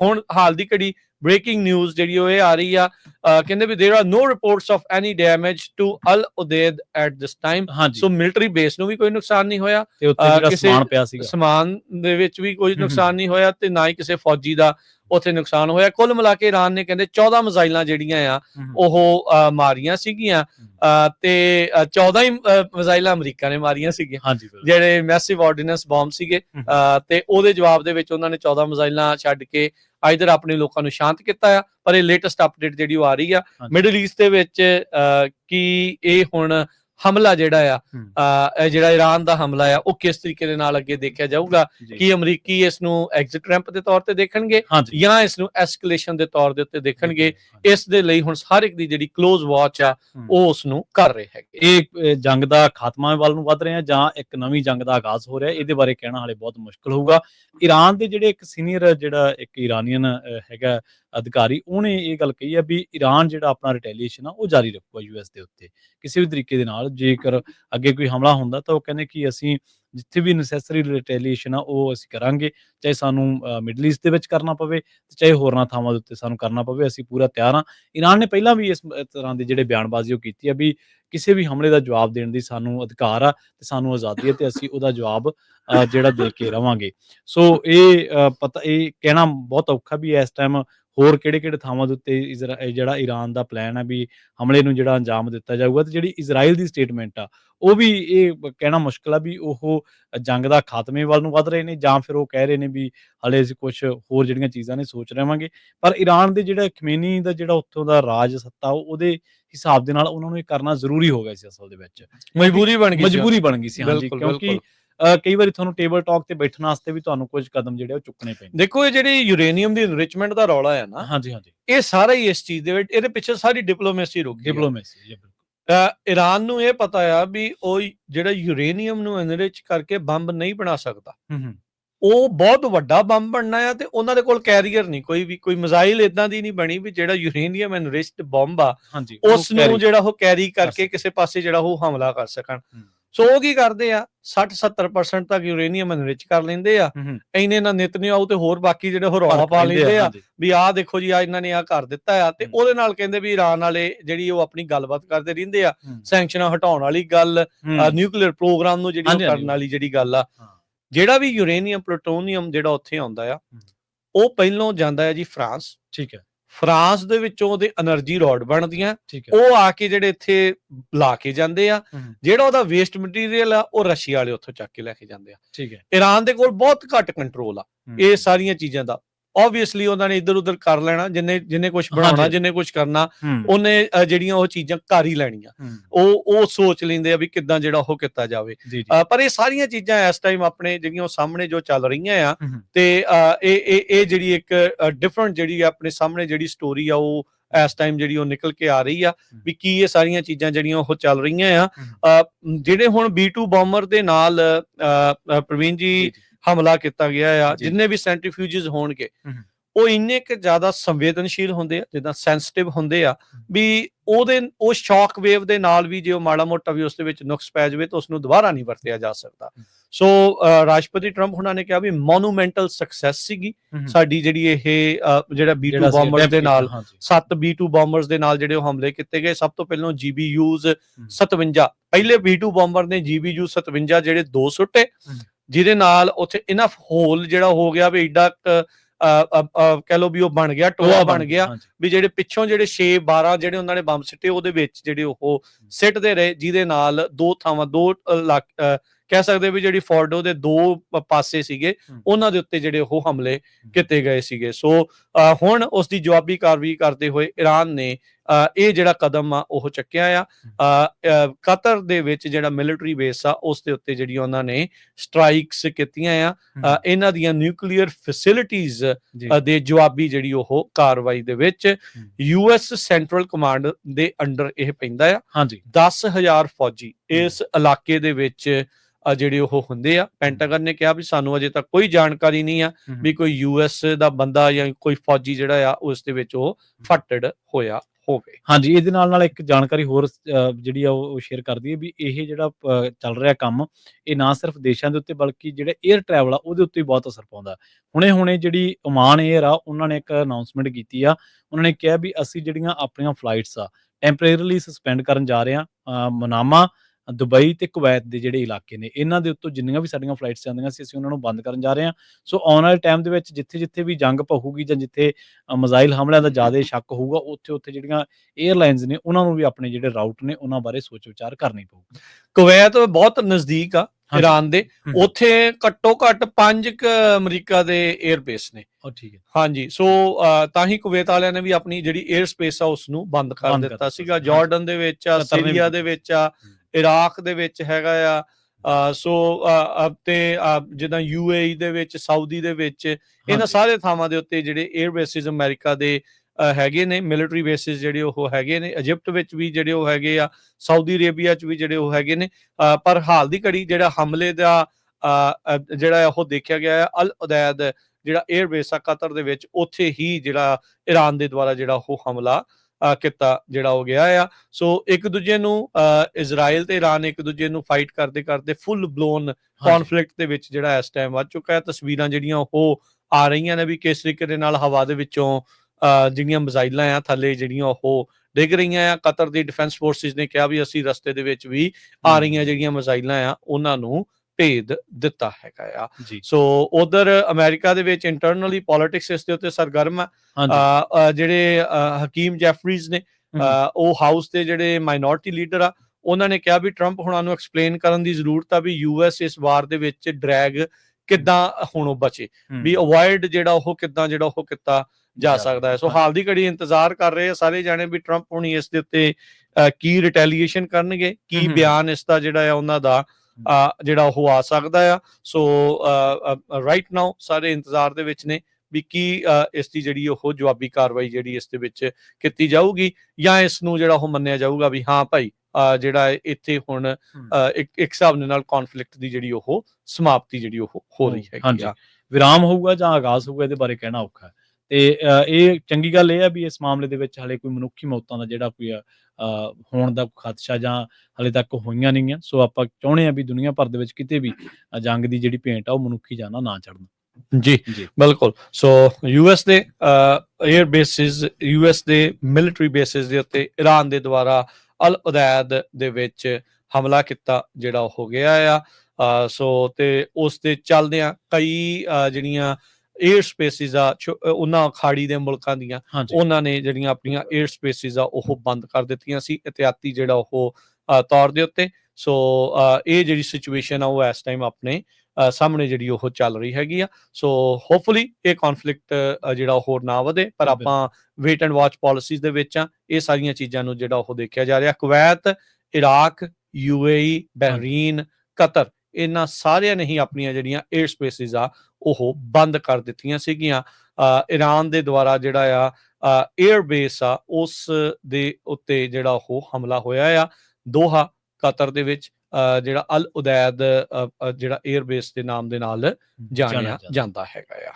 ਹੁਣ ਹਾਲ ਦੀ ਘੜੀ ਬ੍ਰੇਕਿੰਗ ਨਿਊਜ਼ ਜਿਹੜੀ ਉਹ ਇਹ ਆ ਰਹੀ ਆ ਅ, ਕਹਿੰਦੇ ਵੀ there are no reports of any damage to Al Udeid at this time ਹਾਂਜੀ ਸੋ ਮਿਲਟਰੀ ਬੇਸ ਨੂੰ ਵੀ ਕੋਈ ਨੁਕਸਾਨ ਨਹੀਂ ਹੋਇਆ ਤੇ ਉੱਤੇ ਅ, ਜਿਹੜਾ ਕਿਸੇ- ਸਮਾਨ ਪਿਆ ਸੀਗਾ ਸਮਾਨ ਦੇ ਵਿੱਚ ਵੀ ਕੋਈ ਹਮ, ਨੁਕਸਾਨ ਨਹੀਂ ਹੋਇਆ ਤੇ ਨਾ ਹੀ ਕਿਸੇ ਫੌਜੀ ਦਾ ਉੱਥੇ ਨੁਕਸਾਨ ਹੋਇਆ ਕੁੱਲ ਮਿਲਾ ਕੇ ਈਰਾਨ ਨੇ ਕਹਿੰਦੇ 14 ਮਿਜ਼ਾਈਲਾਂ ਜਿਹੜੀਆਂ ਆ ਹੂੰ। ਉਹ ਅ, ਮਾਰੀਆਂ ਸੀਗੀਆਂ ਅ, ਤੇ ਅ, 14 ਹੀ ਅ, ਮਿਜ਼ਾਈਲਾਂ ਅਮਰੀਕਾ ਨੇ ਮਾਰੀਆਂ ਸੀਗੀਆਂ ਹਾਂਜੀ ਬਿਲਕੁਲ। ਜਿਹੜੇ ਮੈਸਿਵ ਆਰਡੀਨੈਂਸ ਬੰਬ ਸੀਗੇ ਹਮ। ਅ, ਤੇ ਉਹਦੇ ਜਵਾਬ ਦੇ ਵਿੱਚ ਉਹਨਾਂ ਨੇ 14 ਮਿਜ਼ਾਈਲਾਂ ਛੱਡ ਕੇ ਇਧਰ ਆਪਣੇ ਲੋਕਾਂ ਨੂੰ ਸ਼ਾਂਤ ਕੀਤਾ ਆ ਪਰ ਇਹ ਲੇਟੈਸਟ ਅਪਡੇਟ ਜਿਹੜੀ ਉਹ ਆ ਰਹੀ ਆ। ਮਿਡਲ ਈਸਟ ਦੇ ਵਿੱਚ ਕੀ ਇਹ ਹੁਣ ਹਮਲਾ ਜਿਹੜਾ ਆ ਜਿਹੜਾ ਈਰਾਨ ਦਾ ਹਮਲਾ ਆ ਉਹ ਕਿਸ ਤਰੀਕੇ ਦੇ ਨਾਲ ਅੱਗੇ ਦੇਖਿਆ ਜਾਊਗਾ। ਕਿ ਅਮਰੀਕੀ ਇਸ ਨੂੰ ਐਗਜ਼ਿਟ ਰੈਂਪ ਦੇ ਤੌਰ ਤੇ ਦੇਖਣਗੇ ਜਾਂ ਇਸ ਨੂੰ ਐਸਕੇਲੇਸ਼ਨ ਦੇ ਤੌਰ ਦੇ ਉੱਤੇ ਦੇਖਣਗੇ? ਇਸ ਦੇ ਲਈ ਹੁਣ ਹਰ ਇੱਕ ਦੀ ਜਿਹੜੀ ক্লোਜ਼ ਵਾਚ ਆ। ਉਹ ਉਸ ਨੂੰ ਕਰ ਰਹੇ ਹੈਗੇ। ਇਹ ਜੰਗ ਦਾ ਖਾਤਮਾ ਵੱਲ ਨੂੰ ਵੱਧ ਰਹੇ ਆ ਜਾਂ ਇੱਕ ਨਵੀਂ ਜੰਗ ਦਾ ਆਗਾਜ਼ ਹੋ ਰਿਹਾ ਇਹਦੇ ਬਾਰੇ ਕਹਿਣਾ ਹਾਲੇ ਬਹੁਤ ਮੁਸ਼ਕਲ ਹੋਊਗਾ। ਈਰਾਨ ਦੇ ਜਿਹੜੇ ਇੱਕ ਸੀਨੀਅਰ ਜਿਹੜਾ ਇੱਕ ਇਰਾਨੀਅਨ ਹੈਗਾ ਅਧਿਕਾਰੀ ਉਹਨੇ ਇਹ ਗੱਲ ਕਹੀ ਆ ਵੀ ਈਰਾਨ ਜਿਹੜਾ ਆਪਣਾ ਰਿਟੈਲੀਏਸ਼ਨ ਆ ਉਹ ਜਾਰੀ ਰੱਖੂਗਾ ਯੂਐਸ ਦੇ ਉੱਤੇ। ਕਿਸੇ ਵੀ ਤਰੀਕੇ ਦੇ ਨਾਲ ਜੇਕਰ ਅੱਗੇ ਕੋਈ ਹਮਲਾ ਹੁੰਦਾ ਤਾਂ ਉਹ ਕਹਿੰਦੇ ਕਿ ਅਸੀਂ ਜਿੱਥੇ ਵੀ ਨੈਸੈਸਰੀ ਰਿਟੈਲੀਏਸ਼ਨ ਆ, ਉਹ ਅਸੀਂ ਕਰਾਂਗੇ। ਚਾਹੇ ਸਾਨੂੰ ਮਿਡਲ ਈਸਟ ਦੇ ਵਿੱਚ ਕਰਨਾ ਪਵੇ ਤੇ ਚਾਹੇ ਹੋਰਨਾਂ ਥਾਵਾਂ ਦੇ ਉੱਤੇ ਸਾਨੂੰ ਕਰਨਾ ਪਵੇ, ਅਸੀਂ ਪੂਰਾ ਤਿਆਰ ਹਾਂ ਈਰਾਨ ਨੇ ਪਹਿਲਾਂ ਵੀ ਇਸ ਤਰ੍ਹਾਂ ਦੀ ਜਿਹੜੇ ਬਿਆਨਬਾਜ਼ੀ ਉਹ ਕੀਤੀ ਆ ਵੀ ਕਿਸੇ ਵੀ ਹਮਲੇ ਦਾ ਜਵਾਬ ਦੇਣ ਦੀ ਸਾਨੂੰ ਅਧਿਕਾਰ ਆ ਤੇ ਸਾਨੂੰ ਆਜ਼ਾਦੀ ਹੈ ਤੇ ਅਸੀਂ ਉਹਦਾ ਜਵਾਬ ਜਿਹੜਾ ਦੇ ਕੇ ਰਵਾਂਗੇ। ਸੋ ਇਹ ਪਤਾ, ਇਹ ਕਹਿਣਾ ਬਹੁਤ ਔਖਾ ਵੀ ਇਸ ਟਾਈਮ ਹੋਰ ਕਿਹੜੇ-ਕਿਹੜੇ ਥਾਵਾਂ ਦੇ ਉੱਤੇ ਜਿਹੜਾ ਈਰਾਨ ਦਾ ਪਲਾਨ ਹੈ ਵੀ ਹਮਲੇ ਨੂੰ ਜਿਹੜਾ ਅੰਜਾਮ ਦਿੱਤਾ ਜਾਊਗਾ ਤੇ ਜਿਹੜੀ ਇਜ਼ਰਾਈਲ ਦੀ ਸਟੇਟਮੈਂਟ ਆ ਉਹ ਵੀ ਇਹ ਕਹਿਣਾ ਮੁਸ਼ਕਲ ਆ ਵੀ ਉਹ ਜੰਗ ਦਾ ਖਾਤਮੇ ਵੱਲ ਨੂੰ ਵਧ ਰਹੇ ਨੇ ਜਾਂ ਫਿਰ ਉਹ ਕਹਿ ਰਹੇ ਨੇ ਵੀ ਹਲੇ ਅਸੀਂ ਕੁਝ ਹੋਰ ਜਿਹੜੀਆਂ ਚੀਜ਼ਾਂ ਨੇ ਸੋਚ ਰਹਾਂਗੇ ਪਰ ਈਰਾਨ ਦੇ ਜਿਹੜਾ ਖਮੇਨੀ ਦਾ ਜਿਹੜਾ ਉੱਥੋਂ ਦਾ ਰਾਜ ਸੱਤਾ ਉਹ- ਉਹਦੇ ਹਿਸਾਬ ਦੇ ਨਾਲ ਉਹਨਾਂ ਨੂੰ ਇਹ ਕਰਨਾ ਜ਼ਰੂਰੀ ਹੋ ਗਿਆ ਸੀ ਅਸਲ ਦੇ ਵਿੱਚ। ਮਜਬੂਰੀ ਬਣ ਗਈ ਸੀ। ਮਜਬੂਰੀ ਬਣ ਗਈ ਸੀ ਹਾਂਜੀ ਕਿਉਂਕਿ ਕਈ ਵਾਰੀ ਤੁਹਾਨੂੰ ਟੇਬਲ ਟਾਕ ਤੇ ਬੈਠਣ ਵਾਸਤੇ ਵੀ ਤੁਹਾਨੂੰ ਕੁਝ ਕਦਮ ਜਿਹੜੇ ਉਹ ਚੁੱਕਣੇ ਪੈਂਦੇ। ਦੇਖੋ ਇਹ ਜਿਹੜੀ ਯੂਰੇਨੀਅਮ ਦੀ ਇਨਰਿਚਮੈਂਟ ਦਾ ਰੌਲਾ ਹੈ ਨਾ ਹਾਂਜੀ ਹਾਂਜੀ। ਇਹ ਸਾਰਾ ਹੀ ਇਸ ਚੀਜ਼ ਦੇ ਵਿੱਚ ਇਹਦੇ ਪਿੱਛੇ ਸਾਰੀ ਡਿਪਲੋਮੇਸੀ ਰੁਕ ਗਈ। ਡਿਪਲੋਮੇਸੀ ਜੀ ਬਿਲਕੁਲ। ਈਰਾਨ ਨੂੰ ਇਹ ਪਤਾ ਆ ਵੀ ਉਹ ਜਿਹੜਾ ਯੂਰੇਨੀਅਮ ਨੂੰ ਐਨਰਿਚ ਕਰਕੇ ਬੰਬ ਨਹੀਂ ਬਣਾ ਸਕਦਾ। ਹੂੰ ਹੂੰ। ਉਹ ਬਹੁਤ ਵੱਡਾ ਬੰਬ ਬਣਨਾ ਆ ਤੇ ਉਹਨਾਂ ਦੇ ਕੋਲ ਕੈਰੀਅਰ ਨਹੀਂ ਕੋਈ ਵੀ ਕੋਈ ਮਿਜ਼ਾਈਲ ਇਦਾਂ ਦੀ ਨਹੀਂ ਬਣੀ ਵੀ ਜਿਹੜਾ ਯੂਰੇਨੀਅਮ ਐਨਰਿਚਡ ਬੰਬ ਆ ਉਸ ਨੂੰ ਜਿਹੜਾ ਉਹ ਕੈਰੀ ਕਰਕੇ ਕਿਸੇ ਪਾਸੇ ਜਿਹੜਾ ਉਹ ਹਮਲਾ ਕਰ ਸਕਣ। ਸੋ ਉਹ ਕੀ ਕਰਦੇ ਆ? 60 70% ਤੱਕ ਯੂਰੇਨੀਅਮ ਐਨਰਿਚ ਕਰ ਲੈਂਦੇ ਆ। ਹੂੰ ਇੰਨੇ ਨਾ ਨਿਤ ਨਹੀਂ ਆਉ ਤੇ ਹੋਰ ਬਾਕੀ ਜਿਹੜੇ ਹੋਰ ਰੌਲਾ ਪਾ ਲੈਂਦੇ ਆ ਵੀ ਆਹ ਦੇਖੋ ਜੀ ਆ ਇਹਨਾਂ ਨੇ ਆ ਕਰ ਦਿੱਤਾ ਆ ਤੇ। ਉਹਦੇ ਨਾਲ ਕਹਿੰਦੇ ਵੀ ਈਰਾਨ ਵਾਲੇ ਜਿਹੜੀ ਉਹ ਆਪਣੀ ਗੱਲਬਾਤ ਕਰਦੇ ਰਹਿੰਦੇ ਆ ਸੈਂਕਸ਼ਨਾਂ ਹਟਾਉਣ ਵਾਲੀ ਗੱਲ ਨਿਊਕਲੀਅਰ ਪ੍ਰੋਗਰਾਮ ਨੂੰ ਜਿਹੜੀ। ਕਰਨ ਵਾਲੀ ਜਿਹੜੀ ਗੱਲ ਆ। ਜਿਹੜਾ ਵੀ ਯੂਰੇਨੀਅਮ ਪਲੂਟੋਨੀਅਮ ਜਿਹੜਾ ਉੱਥੇ ਆਉਂਦਾ ਆ ਉਹ ਪਹਿਲੋਂ ਜਾਂਦਾ ਹੈ ਜੀ ਫਰਾਂਸ। ਠੀਕ ਹੈ। ਫਰਾਂਸ ਦੇ ਵਿੱਚੋਂ ਉਹਦੇ એનર્ਜੀ ਰੋਡ ਬਣਦੀਆਂ। ਉਹ ਆ ਕੇ ਜਿਹੜੇ ਇੱਥੇ ਲਾ ਕੇ ਜਾਂਦੇ ਆ। ਜਿਹੜਾ ਉਹਦਾ ਵੇਸਟ ਮਟੀਰੀਅਲ ਆ ਉਹ ਰਸ਼ੀਆ ਵਾਲੇ ਉੱਥੋਂ ਚੱਕ ਕੇ ਲੈ ਕੇ ਜਾਂਦੇ ਆ। ਠੀਕ ਹੈ। ਈਰਾਨ ਦੇ ਕੋਲ ਬਹੁਤ ਘੱਟ ਕੰਟਰੋਲ ਆ। ਇਹ ਸਾਰੀਆਂ ਚੀਜ਼ਾਂ ਦਾ। ਆਬਵੀਅਸਲੀ ਉਹਨਾਂ ਨੇ ਇੱਧਰ ਉੱਧਰ ਕਰ ਲੈਣਾ ਜਿੰਨੇ ਜਿੰਨੇ ਕੁਝ ਬਣਾਉਣਾ। ਜਿੰਨੇ ਕੁਝ ਕਰਨਾ ਉਹਨੇ ਜਿਹੜੀਆਂ ਉਹ ਚੀਜ਼ਾਂ ਘਰ ਹੀ ਲੈਣੀਆਂ। ਉਹ ਉਹ ਸੋਚ ਲੈਂਦੇ ਆ ਵੀ ਕਿੱਦਾਂ ਜਿਹੜਾ ਉਹ ਕੀਤਾ ਜਾਵੇ। ਪਰ ਇਹ ਸਾਰੀਆਂ ਚੀਜ਼ਾਂ ਇਸ ਟਾਈਮ ਆਪਣੇ ਜਿਹੜੀਆਂ ਉਹ ਸਾਹਮਣੇ ਜੋ ਚੱਲ ਰਹੀਆਂ ਆ ਤੇ ਇਹ ਇਹ ਇਹ ਜਿਹੜੀ ਇੱਕ ਡਿਫਰੈਂਟ ਜਿਹੜੀ ਆਪਣੇ ਸਾਹਮਣੇ ਜਿਹੜੀ ਸਟੋਰੀ ਆ ਉਹ ਇਸ ਟਾਈਮ ਜਿਹੜੀ ਉਹ ਨਿਕਲ ਕੇ ਆ ਰਹੀ ਆ। ਵੀ ਕੀ ਇਹ ਸਾਰੀਆਂ ਚੀਜ਼ਾਂ ਜਿਹੜੀਆਂ ਉਹ ਚੱਲ ਰਹੀਆਂ ਆ। ਜਿਹੜੇ ਹੁਣ B2 ਬੰਬਰ ਦੇ ਨਾਲ ਪ੍ਰਵੀਨ ਜੀ। ਹਮਲਾ ਕੀਤਾ ਗਿਆ ਆ। ਜਿੰਨੇ ਵੀ ਸੈਂਟਰੀਫਿਊਜਸ ਹੋਣਗੇ। ਉਹ ਇੰਨੇ ਕਿ ਜ਼ਿਆਦਾ ਸੰਵੇਦਨਸ਼ੀਲ ਹੁੰਦੇ ਆ ਜਿੱਦਾਂ ਸੈਂਸਿਟਿਵ ਹੁੰਦੇ ਆ ਵੀ ਉਹਦੇ ਉਹ ਸ਼ੌਕ ਵੇਵ ਦੇ ਨਾਲ ਵੀ ਜੇ ਉਹ ਮਾੜਾ ਮੋਟਾ ਵੀ ਉਸ ਦੇ ਵਿੱਚ ਨੁਕਸ ਪੈ ਜਾਵੇ ਤਾਂ ਉਸ ਨੂੰ ਦੁਬਾਰਾ ਨਹੀਂ ਵਰਤਿਆ ਜਾ ਸਕਦਾ ਸੋ ਰਾਸ਼ਟਰਪਤੀ ਟਰੰਪ ਹੁਣਾਂ ਨੇ ਕਿਹਾ ਵੀ ਮੋਨੂਮੈਂਟਲ ਸਕਸੈਸ ਸੀਗੀ। ਸਾਡੀ ਜਿਹੜੀ ਇਹ ਜਿਹੜਾ B2 ਜਿਹੜਾ ਸੀ ਬੰਬਰਸ ਦੇ ਨਾਲ ਕੀਤਾ, ਹਾਂਜੀ ਸੱਤ B2 ਬੰਬਰਸ ਦੇ ਨਾਲ ਜਿਹੜੇ ਉਹ ਹਮਲੇ ਕੀਤੇ ਗਏ ਸਭ ਤੋਂ ਪਹਿਲਾਂ GBUs 57 ਪਹਿਲੇ B2 ਬੰਬਰ ਨੇ GBU 57 ਜਿਹੜੇ ਦੋ ਸੁੱਟੇ। ਜਿਹਦੇ ਨਾਲ ਉੱਥੇ ਇਨਫ ਹੋਲ ਜਿਹੜਾ ਹੋ ਗਿਆ ਵੀ ਅ, ਕਹਿ ਲਓ ਵੀ ਉਹ ਬਣ ਗਿਆ ਟੋਆ ਬਣ ਗਿਆ ਵੀ ਜਿਹੜੇ ਪਿੱਛੋਂ ਜਿਹੜੇ 6 12 ਜਿਹੜੇ ਉਹਨਾਂ ਨੇ ਬੰਬ ਸਿੱਟੇ ਉਹਦੇ ਵਿੱਚ ਜਿਹੜੇ ਉਹ ਸਿੱਟਦੇ ਰਹੇ ਜਿਹਦੇ ਨਾਲ ਦੋ ਥਾਵਾਂ ਦੋ ਕਹਿ ਸਕਦੇ ਵੀ ਜਿਹੜੀ ਫੋਰਡੋ ਦੇ ਦੋ ਪਾਸੇ ਸੀਗੇ। ਉਹਨਾਂ ਦੇ ਉੱਤੇ ਜਿਹੜੇ ਉਹ ਹਮਲੇ ਕੀਤੇ ਗਏ ਸੀਗੇ। ਸੋ ਹੁਣ ਉਸ ਦੀ ਜਵਾਬੀ ਕਾਰਵਾਈ ਕਰਦੇ ਹੋਏ ਈਰਾਨ ਨੇ ਇਹ ਜਿਹੜਾ ਕਦਮ ਆ ਉਹ ਚੱਕਿਆ ਆ। ਕਤਰ ਦੇ ਵਿੱਚ ਜਿਹੜਾ ਮਿਲਟਰੀ ਬੇਸ ਆ ਉਸ ਦੇ ਉੱਤੇ ਜਿਹੜੀ ਉਹਨਾਂ ਨੇ ਸਟ੍ਰਾਈਕਸ ਕੀਤੀਆਂ ਆ। ਇਹਨਾਂ ਦੀਆਂ ਨਿਊਕਲੀਅਰ ਫੈਸਿਲਿਟੀਆਂ ਦੇ ਜਵਾਬੀ ਜਿਹੜੀ ਉਹ ਕਾਰਵਾਈ ਦੇ ਵਿੱਚ ਯੂਐਸ ਸੈਂਟਰਲ ਕਮਾਂਡ ਦੇ ਅੰਡਰ ਇਹ ਪੈਂਦਾ ਆ। ਹਾਂਜੀ। 10000 ਫੌਜੀ ਇਸ ਇਲਾਕੇ ਦੇ ਵਿੱਚ ਜਿਹੜੇ ਉਹ ਹੁੰਦੇ ਆ। ਪੈਂਟਾਗਨ ਨੇ ਕਿਹਾ ਵੀ ਸਾਨੂੰ ਅਜੇ ਤੱਕ ਕੋਈ ਜਾਣਕਾਰੀ ਨਹੀਂ ਆ ਵੀ ਕੋਈ ਯੂਐਸ ਦਾ ਬੰਦਾ ਜਾਂ ਕੋਈ ਫੌਜੀ ਜਿਹੜਾ ਆ ਉਸ ਦੇ ਵਿੱਚ ਉਹ ਫੱਟੜ ਹੋਇਆ ਹੋਵੇ ਹਾਂਜੀ, ਇਹਦੇ ਨਾਲ ਨਾਲ ਇੱਕ ਜਾਣਕਾਰੀ ਹੋਰ ਜਿਹੜੀ ਆ ਉਹ ਸ਼ੇਅਰ ਕਰਦੀ ਹੈ ਵੀ ਇਹ ਜਿਹੜਾ ਚੱਲ ਰਿਹਾ ਕੰਮ, ਇਹ ਨਾ ਸਿਰਫ ਦੇਸ਼ਾਂ ਦੇ ਉੱਤੇ ਬਲਕਿ ਜਿਹੜੇ 에ਅਰ ਟਰੈਵਲ ਆ, ਉਹਦੇ ਉੱਤੇ ਵੀ ਬਹੁਤ ਅਸਰ ਪਾਉਂਦਾ। ਹੁਣੇ ਹੁਣੇ ਜਿਹੜੀ ਓਮਾਨ 에ਅਰ ਆ, ਉਹਨਾਂ ਨੇ ਇੱਕ ਅਨਾਉਂਸਮੈਂਟ ਕੀਤੀ ਆ। ਉਹਨਾਂ ਨੇ ਕਿਹਾ ਵੀ ਅਸੀਂ ਜਿਹੜੀਆਂ ਆਪਣੀਆਂ ਫਲਾਈਟਸ ਆ ਟੈਂਪਰੇਰੀਲੀ ਸਸਪੈਂਡ ਕਰਨ ਜਾ ਰਹੇ ਆ ਮਨਾਮਾ ਦੁਬਈ ਤੇ ਕੁਵੈਤ ਦੇ ਜਿਹੜੇ ਇਲਾਕੇ ਨੇ ਇਹਨਾਂ ਦੇ ਉੱਤੋਂ ਜਿੰਨੀਆਂ ਵੀ ਸਾਡੀਆਂ ਫਲਾਈਟਸ ਜਾਂਦੀਆਂ ਸੀ ਅਸੀਂ ਉਹਨਾਂ ਨੂੰ ਬੰਦ ਕਰਨ ਜਾ ਰਹੇ ਹਾਂ। ਸੋ ਆਉਣ ਵਾਲੇ ਟਾਈਮ ਦੇ ਵਿੱਚ ਜਿੱਥੇ-ਜਿੱਥੇ ਵੀ ਜੰਗ ਪਹੂਗੀ ਜਾਂ ਜਿੱਥੇ ਮਜ਼ਾਈਲ ਹਮਲਿਆਂ ਦਾ ਜ਼ਿਆਦਾ ਸ਼ੱਕ ਹੋਊਗਾ ਉੱਥੇ-ਉੱਥੇ ਜਿਹੜੀਆਂ 에ਅਰਲਾਈਨਸ ਨੇ ਉਹਨਾਂ ਨੂੰ ਵੀ ਆਪਣੇ ਜਿਹੜੇ ਰਾਊਟ ਨੇ ਉਹਨਾਂ ਬਾਰੇ ਸੋਚ ਵਿਚਾਰ ਕਰਨੀ ਪਊਗੀ ਕੁਵੈਤ ਬਹੁਤ ਨਜ਼ਦੀਕ ਆ ਇਰਾਨ ਦੇ। ਉੱਥੇ ਘੱਟੋ ਘੱਟ 5 ਅਮਰੀਕਾ ਦੇ 에ਅਰਬੇਸ ਨੇ। ਉਹ ਠੀਕ ਹੈ। ਹਾਂਜੀ ਸੋ ਤਾਂ ਹੀ ਕੁਵੈਤ ਵਾਲਿਆਂ ਨੇ ਵੀ ਆਪਣੀ ਜਿਹੜੀ 에ਅਰ ਸਪੇਸ ਆ ਉਸ ਨੂੰ ਬੰਦ ਕਰ ਦਿੱਤਾ ਸੀਗਾ। ਜਾਰਡਨ ਦੇ ਵਿੱਚ ਆ ਸੀਰੀਆ ਦੇ ਵਿੱਚ ਆ। ਇਰਾਕ ਦੇ ਵਿੱਚ ਹੈਗਾ ਆ ਸੋ ਅ, ਅ, ਤੇ ਜਿੱਦਾਂ ਯੂਏਈ ਦੇ ਵਿੱਚ ਸਾਊਦੀ ਦੇ ਵਿੱਚ ਇਹਨਾਂ। ਸਾਰੇ ਥਾਵਾਂ ਦੇ ਉੱਤੇ ਜਿਹੜੇ 에ਅਰ ਬੇਸਿਸ ਅਮਰੀਕਾ ਦੇ ਹੈਗੇ ਨੇ ਮਿਲਟਰੀ ਬੇਸਿਸ ਜਿਹੜੇ ਉਹ ਹੈਗੇ ਨੇ ਇਜਿਪਟ ਵਿੱਚ ਵੀ ਜਿਹੜੇ ਉਹ ਹੈਗੇ ਆ ਸਾਊਦੀ ਅਰੇਬੀਆ ਚ ਵੀ ਜਿਹੜੇ ਉਹ ਹੈਗੇ ਨੇ ਪਰ ਹਾਲ ਦੀ ਘੜੀ ਜਿਹੜਾ ਹਮਲੇ ਦਾ ਜਿਹੜਾ ਉਹ ਦੇਖਿਆ ਗਿਆ ਹੈ ਅਲ ਉਦੈਦ ਜਿਹੜਾ 에ਅਰ ਬੇਸ ਆ ਕਤਰ ਦੇ ਵਿੱਚ ਉੱਥੇ ਹੀ ਜਿਹੜਾ ਈਰਾਨ ਦੇ ਦੁਆਰਾ ਜਿਹੜਾ ਉਹ ਹਮਲਾ ਕਿੱਤਾ ਜਿਹੜਾ ਹੋ ਗਿਆ ਆ। ਸੋ ਇੱਕ ਦੂਜੇ ਨੂੰ ਇਜ਼ਰਾਈਲ ਤੇ ਇਰਾਨ ਇੱਕ ਦੂਜੇ ਨੂੰ ਫਾਈਟ ਕਰਦੇ ਕਰਦੇ ਫੁੱਲ ਬਲੋਨ ਕਨਫਲਿਕਟ ਦੇ ਵਿੱਚ ਜਿਹੜਾ ਇਸ ਟਾਈਮ ਵੱਧ ਚੁੱਕਾ ਹੈ ਤਸਵੀਰਾਂ ਜਿਹੜੀਆਂ ਉਹ ਆ ਰਹੀਆਂ ਨੇ ਵੀ ਕਿਸ ਤਰੀਕੇ ਦੇ ਨਾਲ ਹਵਾ ਦੇ ਵਿੱਚੋਂ ਜਿਹੜੀਆਂ ਮਿਜ਼ਾਈਲਾਂ ਆ ਥੱਲੇ ਜਿਹੜੀਆਂ ਉਹ ਡਿੱਗ ਰਹੀਆਂ ਆ। ਕਤਰ ਦੀ ਡਿਫੈਂਸ ਫੋਰਸਿਸ ਨੇ ਕਿਹਾ ਵੀ ਅਸੀਂ ਰਸਤੇ ਦੇ ਵਿੱਚ ਵੀ ਆ ਰਹੀਆਂ ਜਿਹੜੀਆਂ ਮਿਜ਼ਾਈਲਾਂ ਆ ਉਹਨਾਂ ਨੂੰ ਭੇਦ ਦਿੱਤਾ ਹੈਗਾ ਆ। ਸੋ ਉਧਰ ਅਮਰੀਕਾ ਦੇ ਵਿੱਚ ਇੰਟਰਨਲੀ ਪੋਲਿਟਿਕਸ ਇਸ ਦੇ ਉੱਤੇ ਸਰਗਰਮ ਆ। ਜਿਹੜੇ ਹਕੀਮ ਜੈਫਰੀਜ਼ ਨੇ ਉਹ ਹਾਊਸ ਦੇ ਜਿਹੜੇ ਮਾਈਨੋਰਿਟੀ ਲੀਡਰ ਆ ਉਹਨਾਂ ਨੇ ਕਿਹਾ ਵੀ ਟਰੰਪ ਹੁਣਾਂ ਨੂੰ ਐਕਸਪਲੇਨ ਕਰਨ ਦੀ ਜ਼ਰੂਰਤ ਆ ਵੀ ਯੂਐਸ ਇਸ ਵਾਰ ਦੇ ਵਿੱਚ ਡਰੈਗ ਕਿੱਦਾਂ ਹੁਣੋਂ ਬਚੇ। ਵੀ ਅਵੋਇਡ ਜਿਹੜਾ ਉਹ ਕਿੱਦਾਂ ਜਿਹੜਾ ਉਹ ਕੀਤਾ ਜਾ ਸਕਦਾ ਹੈ। ਸੋ ਹਾਲ ਦੀ ਘੜੀ ਇੰਤਜ਼ਾਰ ਕਰ ਰਹੇ ਆ ਸਾਰੇ ਜਾਣੇ ਵੀ ਟਰੰਪ ਹੁਣੀ ਇਸ ਦੇ ਉੱਤੇ ਕੀ ਰਿਟੈਲੀਏਸ਼ਨ ਕਰਨਗੇ ਕੀ। ਬਿਆਨ ਇਸ ਦਾ ਜਿਹੜਾ ਆ ਉਹਨਾਂ ਦਾ ਜਿਹੜਾ ਉਹ ਆ ਸਕਦਾ ਆ। ਸੋ ਰਾਈਟ ਨਾਓ ਸਾਰੇ ਇੰਤਜ਼ਾਰ ਦੇ ਵਿੱਚ ਨੇ ਵੀ ਕੀ ਇਸ ਦੀ ਜਿਹੜੀ ਉਹ ਜਵਾਬੀ ਕਾਰਵਾਈ ਜਿਹੜੀ ਇਸ ਦੇ ਵਿੱਚ ਕੀਤੀ ਜਾਊਗੀ ਜਾਂ ਇਸ ਨੂੰ ਜਿਹੜਾ ਉਹ ਮੰਨਿਆ ਜਾਊਗਾ ਵੀ ਹਾਂ ਭਾਈ ਜਿਹੜਾ ਹੈ ਇੱਥੇ ਹੁਣ ਇੱਕ ਇੱਕ ਹਿਸਾਬ ਦੇ ਨਾਲ ਕਨਫਲਿਕਟ ਦੀ ਜਿਹੜੀ ਉਹ ਸਮਾਪਤੀ ਜਿਹੜੀ ਉਹ ਹੋ ਰਹੀ ਹੈਗੀ ਹਾਂਜੀ। ਵਿਰਾਮ ਹੋਊਗਾ ਜਾਂ ਆਗਾਜ਼ ਹੋਊਗਾ ਇਹਦੇ ਬਾਰੇ ਕਹਿਣਾ ਔਖਾ ਹੈ। ਤੇ ਇਹ ਚੰਗੀ ਗੱਲ ਇਹ ਹੈ ਵੀ ਇਸ ਮਾਮਲੇ ਦੇ ਵਿੱਚ ਹਲੇ ਕੋਈ ਮਨੁੱਖੀ ਮੌਤਾਂ ਦਾ ਜਿਹੜਾ ਕੋਈ ਹੋਣ ਦਾ ਖਦਸ਼ਾ ਜਾਂ ਹਲੇ ਤੱਕ ਹੋਈਆਂ ਨਹੀਂ ਆ। ਸੋ ਆਪਾਂ ਚਾਹੁੰਦੇ ਆ ਵੀ ਦੁਨੀਆ ਭਰ ਦੇ ਵਿੱਚ ਕਿਤੇ ਵੀ ਜੰਗ ਦੀ ਜਿਹੜੀ ਭੇਂਟ ਆ ਉਹ ਮਨੁੱਖੀ ਜਾਨਾਂ ਨਾ ਚੜਨ ਜੀ ਬਿਲਕੁਲ। ਸੋ ਯੂਐਸ ਦੇ 에ਅਰ ਬੇਸਿਸ ਯੂਐਸ ਦੇ ਮਿਲਟਰੀ ਬੇਸਿਸ ਦੇ ਉੱਤੇ ਈਰਾਨ ਦੇ ਦੁਆਰਾ ਅਲ ਉਦੈਦ ਦੇ ਵਿੱਚ ਹਮਲਾ ਕੀਤਾ ਜਿਹੜਾ ਹੋ ਗਿਆ ਆ। ਸੋ ਤੇ ਉਸ ਦੇ ਚੱਲਦਿਆਂ ਕਈ ਅ, ਜਿਹੜੀਆਂ 에ਅਰ ਸਪੇਸਿਸ ਆ ਛੋ- ਅ, ਉਹਨਾਂ ਖਾੜੀ ਦੇ ਮੁਲਕਾਂ ਦੀਆਂ ਹਾਂਜੀ। ਉਹਨਾਂ ਨੇ ਜਿਹੜੀਆਂ ਆਪਣੀਆਂ 에ਅਰ ਸਪੇਸਿਸ ਆ ਉਹ ਬੰਦ ਕਰ ਦਿੱਤੀਆਂ ਸੀ ਇhtiyati ਜਿਹੜਾ ਉਹ ਅ, ਤੌਰ ਦੇ ਉੱਤੇ। ਸੋ ਅ, ਇਹ ਜਿਹੜੀ ਸਿਚੁਏਸ਼ਨ ਆ ਉਹ ਇਸ ਟਾਈਮ ਆਪਣੇ ਅ, ਸਾਹਮਣੇ ਜਿਹੜੀ ਉਹ ਚੱਲ ਰਹੀ ਹੈਗੀ ਆ। ਸੋ ਹੋਪਫੁਲੀ ਇਹ ਕਨਫਲਿਕਟ ਜਿਹੜਾ ਉਹ ਹੋਰ ਨਾ ਵਧੇ ਪਰ ਬਿਲਕੁਲ। ਆਪਾਂ ਵੇਟ ਐਂਡ ਵਾਚ ਪਾਲਿਸੀਜ਼ ਦੇ ਵਿੱਚ ਆ ਇਹ ਸਾਰੀਆਂ ਚੀਜ਼ਾਂ ਨੂੰ ਜਿਹੜਾ ਉਹ ਦੇਖਿਆ ਜਾ ਰਿਹਾ। Kuwait Iraq UAE Bahrain Qatar. ਇਹਨਾਂ ਸਾਰਿਆਂ ਨੇ ਹੀ ਆਪਣੀਆਂ ਜਿਹੜੀਆਂ 에ਅਰ ਸਪੇਸਿਸ ਆ ਉਹ ਬੰਦ ਕਰ ਦਿੱਤੀਆਂ ਸੀਗੀਆਂ। ਈਰਾਨ ਦੇ ਦੁਆਰਾ ਜਿਹੜਾ ਆ 에ਅਰ ਬੇਸ ਆ ਉਸ ਦੇ ਉੱਤੇ ਜਿਹੜਾ ਉਹ ਹਮਲਾ ਹੋਇਆ ਆ। ਦੋਹਾ ਕਤਰ ਦੇ ਵਿੱਚ ਜਿਹੜਾ ਅਲ ਉਦੈਦ ਜਿਹੜਾ 에ਅਰ ਬੇਸ ਦੇ ਨਾਮ ਦੇ ਨਾਲ ਜਾਣਿਆ ਜਾਂਦਾ। ਹੈਗਾ ਆ।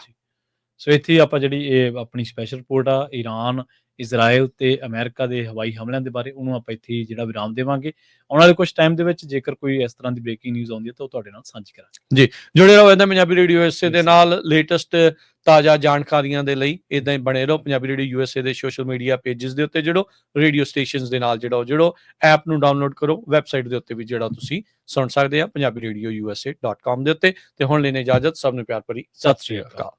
ਸੋ ਇੱਥੇ ਆਪਾਂ ਜਿਹੜੀ ਇਹ ਆਪਣੀ ਸਪੈਸ਼ਲ ਰਿਪੋਰਟ ਆ ਈਰਾਨ ਇਜ਼ਰਾਈਲ ਤੇ ਅਮਰੀਕਾ ਦੇ ਹਵਾਈ ਹਮਲਿਆਂ ਦੇ ਬਾਰੇ ਉਹਨੂੰ ਆਪਾਂ ਇੱਥੇ ਜਿਹੜਾ ਵਿਰਾਮ ਦੇਵਾਂਗੇ ਆਉਣ ਵਾਲੇ ਕੁਝ ਟਾਈਮ ਦੇ ਵਿੱਚ ਜੇਕਰ ਕੋਈ ਇਸ ਤਰ੍ਹਾਂ ਦੀ ਬ੍ਰੇਕਿੰਗ ਨਿਊਜ਼ ਆਉਂਦੀ ਹੈ ਤਾਂ ਉਹ ਤੁਹਾਡੇ ਨਾਲ ਸਾਂਝੀ ਕਰਾਂਗੇ ਜੁੜੇ ਰਹੋ ਇਹਦਾ ਪੰਜਾਬੀ ਰੇਡੀਓ ਐਸਏ ਦੇ. ਨਾਲ ਲੇਟੈਸਟ ਤਾਜ਼ਾ ਜਾਣਕਾਰੀਆਂ ਦੇ ਲਈ ਇਦਾਂ ਹੀ ਬਣੇ ਰਹੋ ਪੰਜਾਬੀ ਰੇਡੀਓ ਯੂਐਸਏ ਦੇ ਸੋਸ਼ਲ ਮੀਡੀਆ ਪੇजेस ਦੇ ਉੱਤੇ ਜੁੜੋ ਰੇਡੀਓ ਸਟੇਸ਼ਨਸ ਦੇ ਨਾਲ ਜੁੜੋ ਜੁੜੋ ਐਪ ਨੂੰ ਡਾਊਨਲੋਡ ਕਰੋ ਵੈਬਸਾਈਟ ਦੇ ਉੱਤੇ ਵੀ ਜਿਹੜਾ ਤੁਸੀਂ ਸੁਣ ਸਕਦੇ ਆ ਪੰਜਾਬੀ ਰੇਡੀਓ ਯੂਐਸਏ.com ਦੇ ਉੱਤੇ ਤੇ ਹੁਣ ਲੈਣੇ ਇਜਾਜ਼ਤ ਸਭ ਨੂੰ ਪਿਆਰ ਭਰੀ ਸਤਿ ਸ਼੍ਰੀ। ਅਕਾਲ